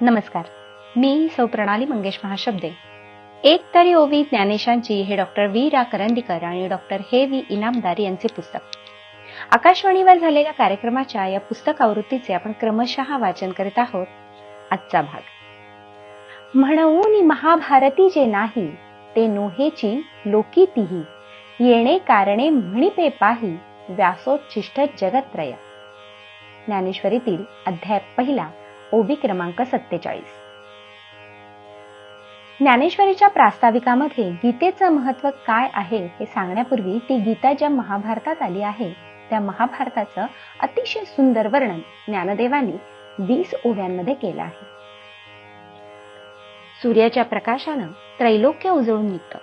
नमस्कार. मी सौ प्रणाली मंगेश महाशब्दे. एक तरी ओवी ज्ञानेशांची हे डॉक्टर वी. रा. करंदीकर आणि डॉक्टर हे वी. इनामदार यांचे पुस्तक. आकाशवाणीवर झालेल्या कार्यक्रमाच्या या पुस्तक आवृत्तीचे आपण क्रमशः वाचन करीत आहोत. आजचा भाग. म्हणून महाभारती जे नाही ते नोहेची लोकी तिही येणे कारणे म्हणिपे पाही व्यासोच्छिष्ट जगत्रय ज्ञानेश्वरीतील अध्याय पहिला. ओबी क्रमांक सत्तेचाळीस. ज्ञानेश्वरीच्या प्रास्ताविकामध्ये गीतेचं महत्त्व काय आहे हे सांगण्यापूर्वी ती गीता ज्या महाभारतात आली आहे त्या महाभारताचं अतिशय सुंदर वर्णन ज्ञानदेवांनी वीस ओव्यांमध्ये केलं आहे. सूर्याच्या प्रकाशानं त्रैलोक्य उजळून निघतं.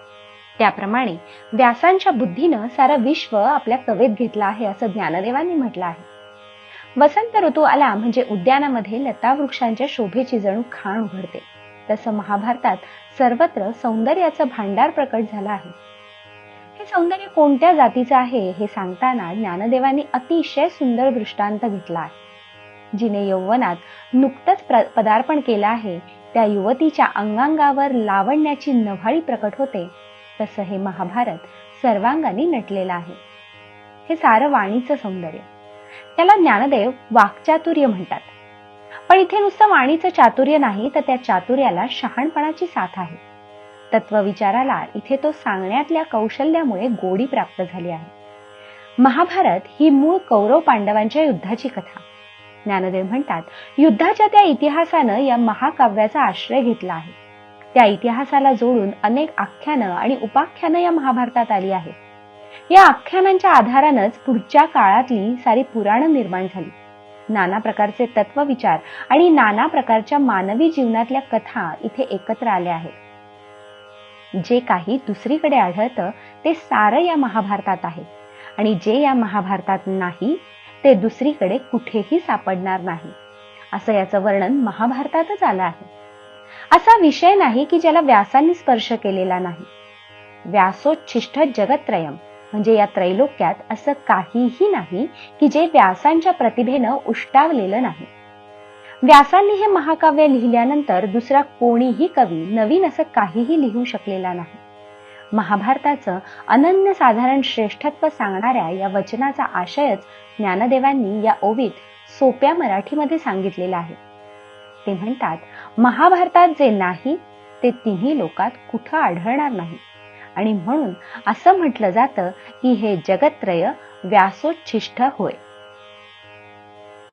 त्याप्रमाणे व्यासांच्या बुद्धीनं सारं विश्व आपल्या कवेत घेतलं आहे असं ज्ञानदेवांनी म्हटलं आहे. वसंत ऋतू आला म्हणजे उद्यानामध्ये लता वृक्षांच्या शोभेची जणू खाण उघडते. तसं महाभारतात सर्वत्र सौंदर्याचं भांडार प्रकट झाला आहे. हे सौंदर्य कोणत्या जातीचं आहे हे सांगताना ज्ञानदेवांनी अतिशय सुंदर दृष्टांत घेतला आहे. जिने यौवनात नुकतंच पदार्पण केलं आहे त्या युवतीच्या अंगांगावर लावण्याची नव्हाळी प्रकट होते. तसं हे महाभारत सर्वांगाने नटलेलं आहे. हे सारं वाणीचं सौंदर्य. त्याला ज्ञानदेव वाक्चातुर्य म्हणतात. पण इथे नुसतं वाणीचं चातुर्य नाही तर त्या चातुर्याला शहाणपणाची साथ आहे. तत्वविचाराला इथे तो सांगण्यातल्या कौशल्यामुळे गोडी प्राप्त झाली आहे. महाभारत ही मूळ कौरव पांडवांच्या युद्धाची कथा. ज्ञानदेव म्हणतात युद्धाच्या त्या इतिहासानं या महाकाव्याचा आश्रय घेतला आहे. त्या इतिहासाला जोडून अनेक आख्यानं आणि उपाख्यानं या महाभारतात आली आहेत. या आख्यानांच्या आधारानंच पुढच्या काळातली सारी पुराणं निर्माण झाली. नाना प्रकारचे तत्वविचार आणि नाना प्रकारच्या मानवी जीवनातल्या कथा इथे एकत्र आल्या आहेत. जे काही दुसरीकडे आढळतं ते सारं या महाभारतात आहे. आणि जे या महाभारतात नाही ते दुसरीकडे कुठेही सापडणार नाही. असं याचं वर्णन महाभारतातच आलं आहे. असा विषय नाही की ज्याला व्यासांनी स्पर्श केलेला नाही. व्यासोच्छिष्ट जगत्रयम म्हणजे या त्रैलोक्यात असं काहीही नाही की जे व्यासांच्या प्रतिभेनं उष्टावलेलं नाही. व्यासांनी हे महाकाव्य लिहिल्यानंतर दुसरा कोणीही कवी नवीन असं काहीही लिहू शकलेला नाही. महाभारताचं अनन्य साधारण श्रेष्ठत्व सांगणाऱ्या या वचनाचा आशयच ज्ञानदेवांनी या ओवीत सोप्या मराठीमध्ये सांगितलेला आहे. ते म्हणतात महाभारतात जे नाही ते तिन्ही लोकात कुठं आढळणार नाही. आणि म्हणून असं म्हटलं जातं की हे जगत्रय व्यासोच्छिष्ट होय.